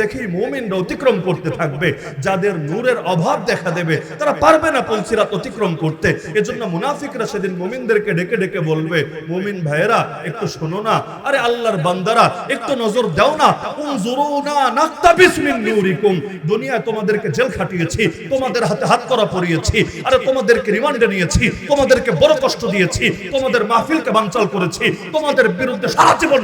দেখেই মোমিনরা অতিক্রম করতে থাকবে, যাদের নূরের অভাব দেখা দেবে। তারা পারবে না পলসিরাত অতিক্রম করতে। এজন্য মুনাফিকরা সেদিন মোমিনদেরকে ডেকে ডেকে বলবে, মোমিন ভাইয়েরা, একটু শোনো না। আরে আল্লাহর বান্দারা, একটু নজর দাও না। তোমাদেরকে তোমাদেরকে বড় কষ্ট দিয়েছি, তোমাদের তোমাদের বিরুদ্ধে সারা জীবন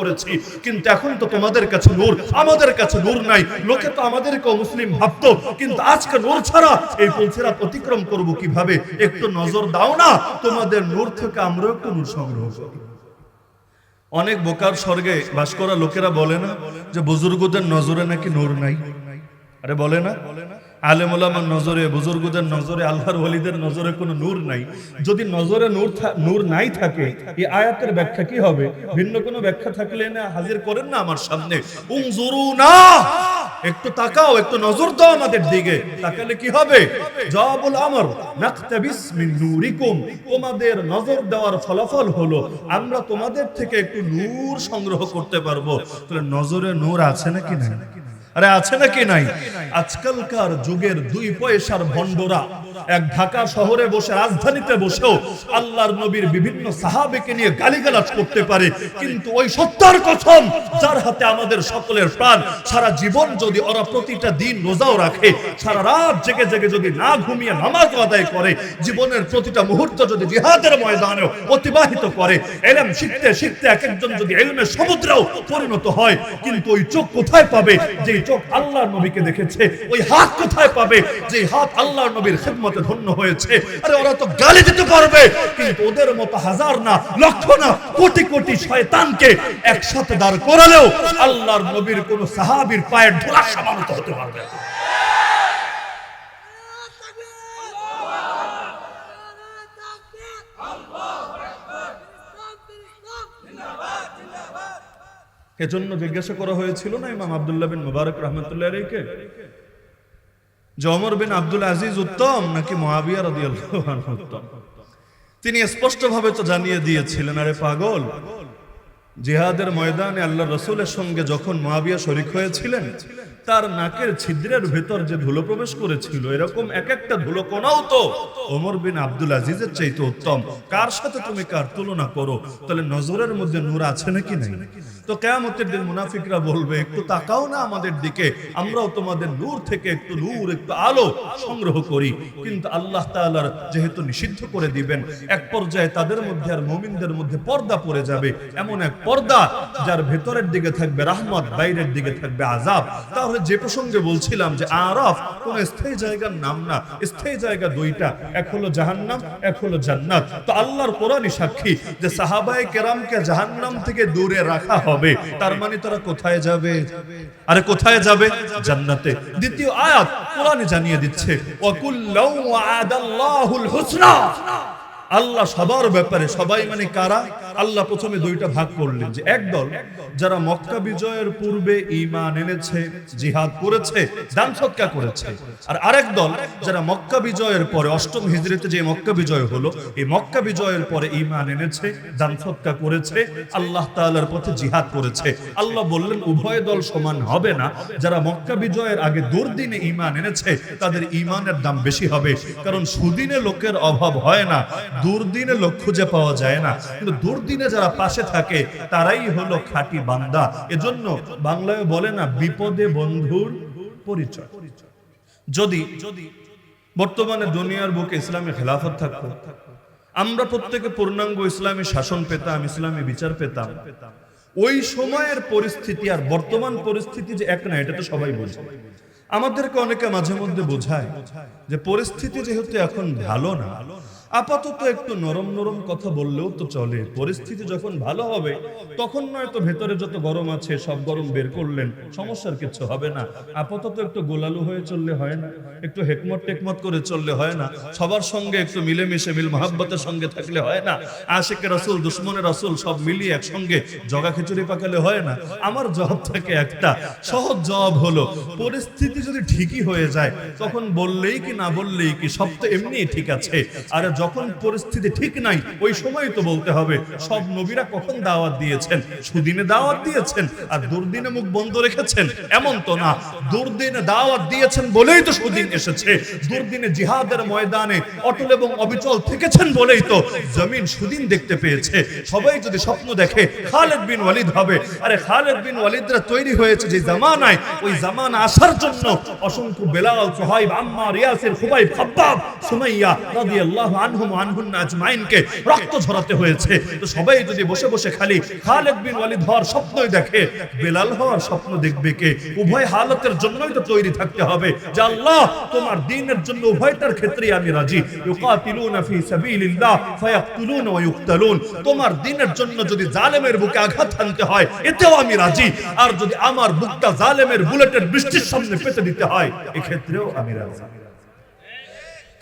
করেছি। কিন্তু এখন তো তোমাদের কাছে নূর, আমাদের কাছে নূর নাই। লোকে তো আমাদেরকে মুসলিম ভাবতো, কিন্তু আজকে নূর ছাড়া এই পৌঁছেরা অতিক্রম করব কীভাবে? একটু নজর দাও না, তোমাদের নূর থেকে আমরা একটু নূর সংগ্রহ করি। অনেক বোকার স্বর্গে বাস করা লোকেরা বলে না যে, বুজুর্গদের নজরে নাকি নূর নাই? আরে বলে না? আলেম ওলামার নজরে, বুজুর্গদের নজরে, আল্লাহর ওলিদের নজরে কোনো নূর নাই। যদি নজরে নূর নূর নাই থাকে, এই আয়াতের ব্যাখ্যা কি হবে? ভিন্ন কোনো ব্যাখ্যা থাকলে না, হাজির করেন না আমার সামনে। উংজুরুনা একটু তাকাও, একটু নজর দাও আমাদের দিকে। তাকালে কি হবে? জবাবুল আমর, নাকতাবিস মিন নূরিকুম। তোমাদের নজর দেওয়ার ফলাফল হলো, আমরা তোমাদের থেকে একটু নূর সংগ্রহ করতে পারব। তাহলে নজরে নূর আছে নাকি নাই? আরে আছে নাকি নাই? আজকালকার যুগের দুই পয়সার ভণ্ডরা। এক ঢাকা শহরে বসে, রাজধানীতে বসেও আল্লাহর নবীর বিভিন্ন সাহাবেকে নিয়ে গালিগালাজ করতে পারে। কিন্তু ওই সত্যার কসম যার হাতে আমাদের সকলের প্রাণ, সারা জীবন যদি ওরা প্রতিটা দিন রোজাও রাখে, সারা রাত জেগে জেগে যদি না ঘুমিয়ে নামাজ আদায় করে, জীবনের প্রতিটা মুহূর্ত যদি জিহাদের ময়দানে অতিবাহিত করে, এলম শিখতে শিখতে এক একজন যদি এলমের সমুদ্রেও পরিণত হয়, কিন্তু ওই চোখ কোথায় পাবে? যে চোখ আল্লাহর নবীকে দেখেছে, ওই হাত কোথায় পাবে? যে হাত আল্লাহর নবীর খেদমতে ধন্য হয়েছে। আরে ওরা তো গালি দিতে পারবে। কিন্তু ওদের মতো হাজার না, লক্ষ না, কোটি কোটি শয়তানকে একসাথে দাঁড় করালেও আল্লাহর নবীর কোন সাহাবীর পায়ের ধুলা সমানত হতে পারবে। এজন্য জিজ্ঞাসা করা হয়েছিল না ইমাম আব্দুল্লাহ বিন মুবারক রহমতুল্লাহ আলাইকে যে ওমর বিন আব্দুল আজিজ উত্তম নাকি মহাবিয়া রাদিয়াল্লাহু আনহু উত্তম? তিনি স্পষ্টভাবে তো জানিয়ে দিয়েছিলেন, আরে পাগল, জিহাদের ময়দানে আল্লাহ রসুলের সঙ্গে যখন মহাবিয়া শরিক হয়েছিলেন তার নাকের ছিদ্রের ভেতর যে ধুলো প্রবেশ করেছিল, এরকম এক একটা ধুলো কোনাও তো। ওমর বিন আব্দুল আজিজের চাইতে উত্তম। কার সাথে তুমি কার তুলনা করো? তাহলে নজরের মধ্যে নূর আছে নাকি নাই? তো কেয়ামতের দিন মুনাফিকরা বলবে, একটু তাকাও না আমাদের দিকে। আমরাও তোমাদের নূর থেকে একটু নূর, একটু আলো সংগ্রহ করি। কিন্তু আল্লাহ তাআলার যেহেতু নিষিদ্ধ করে দিবেন, এক পর্যায়ে তাদের মধ্যে আর মুমিনদের মধ্যে পর্দা পড়ে যাবে। এমন এক পর্দা যার ভেতরের দিকে থাকবে রাহমত, বাইরের দিকে থাকবে আযাব। তাহলে যে প্রসঙ্গে বলছিলাম যে আরাফ কোন স্থায়ী জায়গার নাম না, স্থায়ী জায়গা দুইটা, এক হলো জাহান্নাম, এক হলো জান্নাত। তো আল্লাহর কোরআনই সাক্ষী যে সাহাবায়ে কেরামকে জাহান্নাম থেকে দূরে রাখা হবে। তার মানে তারা কোথায় যাবে? আরে কোথায় যাবে? জান্নাতে। দ্বিতীয় আয়াত কোরআনে জানিয়ে দিচ্ছে ওয়াকুল্লাউ ওয়াদাল্লাহুল হুসনা। আল্লাহ সবার ব্যাপারে সবাই মানে কারা? আল্লাহ প্রথমে দুইটা ভাগ করলেন যে একদল যারা মক্কা বিজয়ের পূর্বে ঈমান এনেছে, জিহাদ করেছে, দান সৎকা করেছে। আর আরেক দল যারা মক্কা বিজয়ের পরে, অষ্টম হিজরিতে যে মক্কা বিজয় হলো, এই মক্কা বিজয়ের পরে ঈমান এনেছে, দান সৎকা করেছে, আল্লাহ তাআলার পথে জিহাদ করেছে। আল্লাহ বললেন, উভয় দল সমান হবে না। যারা মক্কা বিজয়ের আগে দুর্দিনে ঈমান এনেছে, তাদের ঈমানের দাম বেশি হবে। কারণ সুদিনে লোকের অভাব হয় না। দুর্দিনে লোক খুঁজে পাওয়া যায় না। কিন্তু দুর্দিনে যারা পাশে থাকে, তারাই হলো খাঁটি বান্দা। এজন্য বাংলায় বলে না, বিপদে বন্ধুর পরিচয়। যদি যদি বর্তমানে দুনিয়ার বুকে ইসলামী খেলাফত থাকতো, আমরা প্রত্যেকে পূর্ণাঙ্গ ইসলামী শাসন পেতাম, ইসলামী বিচার পেতাম। ওই সময়ের পরিস্থিতি আর বর্তমান পরিস্থিতি যে এক না, এটা তো সবাই বোঝে। আমাদেরকে অনেকে মাঝে মধ্যে বোঝায় যে পরিস্থিতি যেহেতু এখন ভালো না আপাতত একটু নরম নরম কথা বললেও তো চলে। পরিস্থিতি যখন ভালো হবে, তখন নয়তো ভেতরে যত গরম আছে, সব গরম বের করলেন। সমস্যার কিছু হবে না। আপাতত একটু গোলালু হয়ে চললে হয় না। একটু হেকমত টেকমত করে চললে হয় না। সবার সঙ্গে একটু মিলেমিশে, মিল মহাব্বতের সঙ্গে থাকলে হয় না। আশেকের রাসুল দুশ্মনের রাসুল সব মিলিয়ে একসঙ্গে জগা খিচুড়ি পাকালে হয় না। আমার জবাব থাকে একটা, সহজ জবাব হলো, পরিস্থিতি যদি ঠিকই হয়ে যায়, তখন বললেই কি না বললেই কি, সব তো এমনি ঠিক আছে। আর যখন পরিস্থিতি ঠিক নাই, ওই সময় তো বলতে হবে, সব নবীরা কখন দাওয়াত দিয়েছেন? সুদিনে দাওয়াত দিয়েছেন আর দুর্দিনে মুখ বন্ধ রেখেছেন? এমন তো না। দুর্দিনে দাওয়াত দিয়েছেন বলেই তো সুদিন এসেছে। দুর্দিনে জিহাদের ময়দানে অটল এবং অবিচল থেকেছেন বলেই তো জমিন সুদিন দেখতে পেয়েছে। সবাই যদি স্বপ্ন দেখে, খালেদ বিন ওয়ালিদ হবে। আরে খালেদ বিন ওয়ালিদরা তৈরি হয়েছে যে জামানায়। ওই জামানা আসার জন্য অসংখ্য বেলাল, সোহাইব, আম্মার, ইয়াসির, খুবাইব, খাব্বাব, সুমাইয়া রাদিয়াল্লাহু আনহুম ওয়া আনহুন্না আজমাইনকে রক্ত ঝরাতে হয়েছে। তো সবাই যদি বসে বসে খালি খালেদ বিন ওয়ালিদ হওয়ার স্বপ্নই দেখে, বেলাল হওয়ার স্বপ্ন দেখবে কে? উভয় হালতের জন্যই তো তৈরি থাকতে হবে। যে আল্লাহ তোমার জন্য উভয়টার ক্ষেত্রেই আমি রাজি। ইউকাতিলুনা ফি সাবিলিল্লাহ, ফায়াকতুলুনা তোমার জন্য যদি জালেমের বুকে আঘাত হয়, এতেও আমি রাজি। আর যদি আমার বুকটা জালেমের বুলেটের বৃষ্টির সামনে পেতে দিতে হয়, এক্ষেত্রেও আমি রাজি।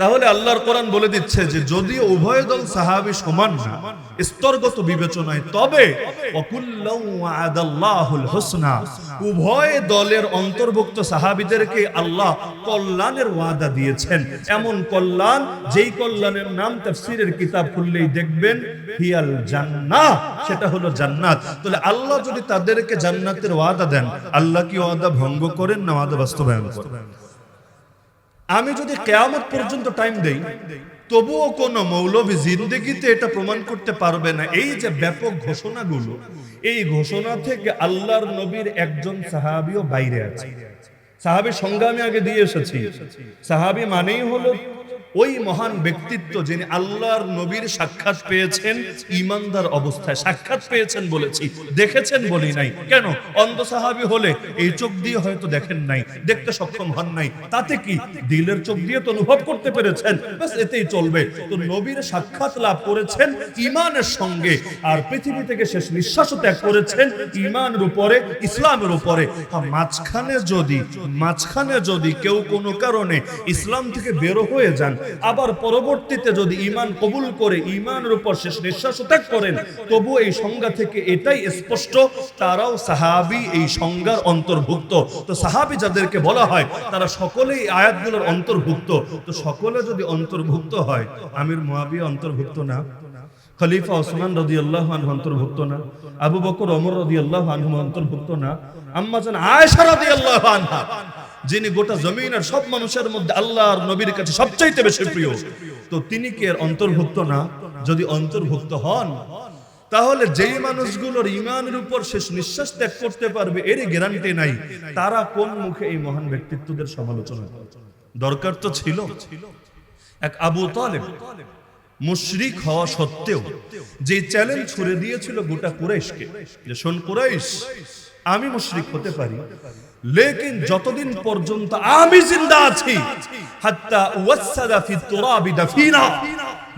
তাহলে আল্লাহর কোরআন বলে দিচ্ছে যে যদিও উভয় দল সাহাবি সমান না, স্তরগত বিবেচনায়, তবে উভয় দলের অন্তর্ভুক্ত সাহাবীদেরকে আল্লাহ কল্যাণের ওয়াদা দিয়েছেন। এমন কল্যাণ, যেই কল্যাণের নাম তাফসীরের কিতাব খুললেই দেখবেন, হিয়াল জান্নাহ, সেটা হলো জান্নাত। তাহলে আল্লাহ যদি তাদেরকে জান্নাতের ওয়াদা দেন, আল্লাহ কি ওয়াদা ভঙ্গ করেন না ওয়াদা বাস্তবায়ন করেন? আমি যদি কেয়ামত পর্যন্ত টাইম দেই, তবুও কোনো মৌলভী জিন্দগিতে এটা প্রমাণ করতে পারবে না। এই যে ব্যাপক ঘোষণাগুলো, এই ঘোষণা থেকে আল্লাহর নবীর একজন সাহাবিও বাইরে আছে। সাহাবি সংগ্রামে আগে দিয়ে এসেছি। সাহাবি মানেই হলো ওই মহান ব্যক্তিত্ব যিনি আল্লাহর নবীর সাক্ষাৎ পেয়েছেন, ইমানদার অবস্থায় সাক্ষাৎ পেয়েছেন বলেছি। দেখেছেন বলি নাই। কেন? অন্ধ সাহাবি হলে এই চোখ দিয়ে হয়তো দেখেন নাই, দেখতে সক্ষম হন নাই। তাতে কি? দিলের চোখ দিয়ে তো অনুভব করতে পেরেছেন। এতেই চলবে। তো নবীর সাক্ষাৎ লাভ করেছেন ইমানের সঙ্গে, আর পৃথিবী থেকে শেষ নিঃশ্বাসও ত্যাগ করেছেন ইমানের উপরে, ইসলামের উপরে। মাঝখানে যদি মাঝখানে যদি কেউ কোনো কারণে ইসলাম থেকে বেরো হয়ে যান আবার পরবর্তীতে যদি ইমান কবুল করে ইমানের উপর শেষ নিঃশ্বাস ত্যাগ করেন, তবু এই সংজ্ঞা থেকে এটাই স্পষ্ট, তারাও সাহাবি এই সংজ্ঞার অন্তর্ভুক্ত। তো সাহাবি যাদেরকে বলা হয়, তারা সকলেই আয়াতগুলোর অন্তর্ভুক্ত। তো সকলে যদি অন্তর্ভুক্ত হয়, আমির মুয়াবিয়া অন্তর্ভুক্ত না, খলিফা ওসমান রদি আল্লাহ আনহু অন্তর্ভুক্ত না, আবু বকর অমর রদি আল্লাহ আনহু অন্তর্ভুক্ত না আম্মা জান আয়েশা রদি আল্লাহ আনহা। যিনি গোটা জমিনের সব মানুষের মধ্যে আল্লাহর নবীর কাছে সবচাইতে বেশি প্রিয়, তো তিনি কি এর অন্তর্ভুক্ত না? যদি অন্তর্ভুক্ত হন, তাহলে যেই মানুষগুলোর ইমানের উপর শেষ নিঃশ্বাস ত্যাগ করতে পারবে এর গ্যারান্টি নাই। তারা কোন মুখে এই মহান ব্যক্তিত্বদের সমালোচনা করে? দরকার তো ছিল। এক আবু তালেব মুশরিক হওয়া সত্ত্বেও যে চ্যালেঞ্জ ছুড়ে দিয়েছিল গোটা কুরাইশকে, যে, শোন কুরাইশ, আমি মুশরিক হতে পারি লেকিন যতদিন পর্যন্ত আমি জিন্দা আছি হাত্তা ওয়াসাদা ফি তুরাবি দাফিনা।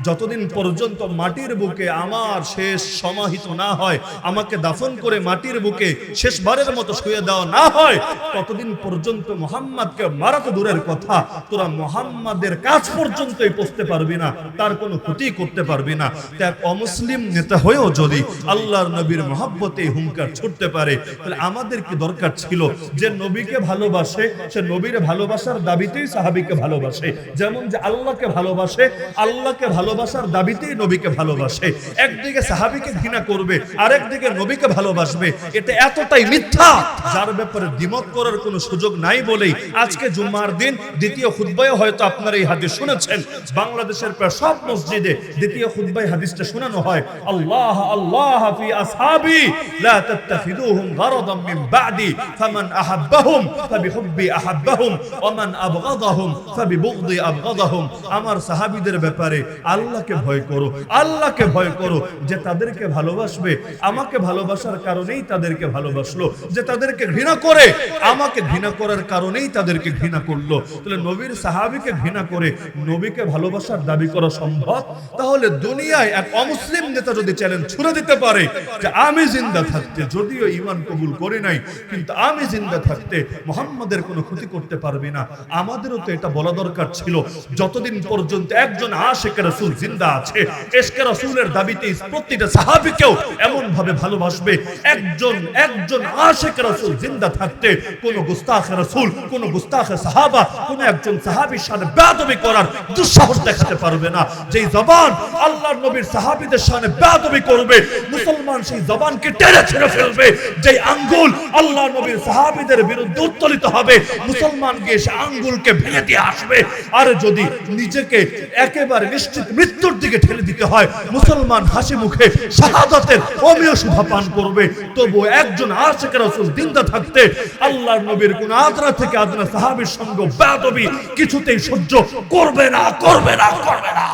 যতদিন পর্যন্ত মাটির বুকে আমার শেষ সমাহিত না হয়, আমাকে দাফন করে মাটির বুকে শেষবারের মতো শুয়ে দেওয়া না হয়, ততদিন পর্যন্ত মোহাম্মদকে মারা তো দূরের কথা। তোরা মোহাম্মদের কাছ পর্যন্তই পৌঁছতে পারবি না, তার কোনো ক্ষতি করতে পারবি না। তা অমুসলিম নেতা হয়েও যদি আল্লাহর নবীর মহাব্বতে হুঙ্কার ছুটতে পারে, তাহলে আমাদের কি দরকার ছিল? যে নবীকে ভালোবাসে, সে নবীর ভালোবাসার দাবিতেই সাহাবিকে ভালোবাসে। যেমন যে আল্লাহকে ভালোবাসে, আল্লাহকে ভালোবাসার দাবিতেই নবীকে ভালোবাসে। একদিকে সাহাবিকে ঘৃণা করবে, আরেকদিকে নবীকে ভালোবাসবে। এটা এতটাই মিথ্যা, যার ব্যাপারে দ্বিমত করার কোনো সুযোগ নাই বলেই আজকে জুম্মার দিন দ্বিতীয় খুতবায় হয়তো আপনারা এই হাদিস শুনেছেন। বাংলাদেশের প্রায় সব মসজিদে দ্বিতীয় খুতবায় হাদিসটা শোনানো হয়, আল্লাহ আল্লাহ ফি আসহাবি, লা তাত্তাখিদুহুম গারাদাম মিন বাদি, ফামান আহাব্বাহুম, ফাবিহুব্বি আহাব্বাহুম ওয়া মান আবগাদাহুম, ফাবিবুগদি আবগাদাহুম। আমার সাহাবীদের ব্যাপারে আল্লাহকে ভয় করো, আল্লাহকে ভয় করো যে তাদেরকে ভালোবাসবে। আমাকে ভালোবাসার কারণেই তাদেরকে ভালোবাসলো, যে তাদেরকে ঘৃণা করে, আমাকে ঘৃণা করার কারণেই তাদেরকে ঘৃণা করল। তাহলে নবীর সাহাবীকে ঘৃণা করে নবীকে ভালোবাসার দাবি করা সম্ভব? তাহলে দুনিয়ায় এক অমুসলিম নেতা যদি চ্যালেঞ্জ ছুড়ে দিতে পারে যে আমি জিন্দা থাকতে, যদিও ইমান কবুল করি নাই, কিন্তু আমি জিন্দা থাকতে মোহাম্মদের কোনো ক্ষতি করতে পারবে না। আমাদেরও তো এটা বলা দরকার ছিল। যতদিন পর্যন্ত একজন আশেখ রাসূল রসুল জিন্দা আছে। এশকে রসুলের দাবিতে প্রতিটা সাহাবিকেও এমন ভাবে ভালোবাসবে। একজন একজন আশেক রসুল জিন্দা থাকতে কোন গুস্তাখে রসুল, কোন গুস্তাখে সাহাবা, কোন একজন সাহাবির সাথে বেয়াদবি করার দুঃসাহস দেখাতে পারবে না। যেই জবান আল্লাহর নবীর সাহাবিদের সামনে বেয়াদবি করবে, মুসলমান সেই জবানকে টেনে ছেড়ে ফেলবে। যেই আঙ্গুল আল্লাহ নবীর সাহাবিদের বিরুদ্ধে উত্তোলিত হবে, মুসলমান গিয়ে সে আঙ্গুলকে ভেঙে দিয়ে আসবে। আর যদি নিজেকে একেবারে নিশ্চিত মৃত্যুর দিকে ঠেলে দিতে হয়। মুসলমান হাসি মুখে শাহাদাতের অমীয় শোভা পান করবে। তবু একজন আশেখ রাসূল জিন্দা থাকতে আল্লাহর নবীর কোন আদরা থেকে আদনা সাহাবীর সঙ্গ বেয়াদবি কিছুতেই সহ্য করবে না করবে না করবে না।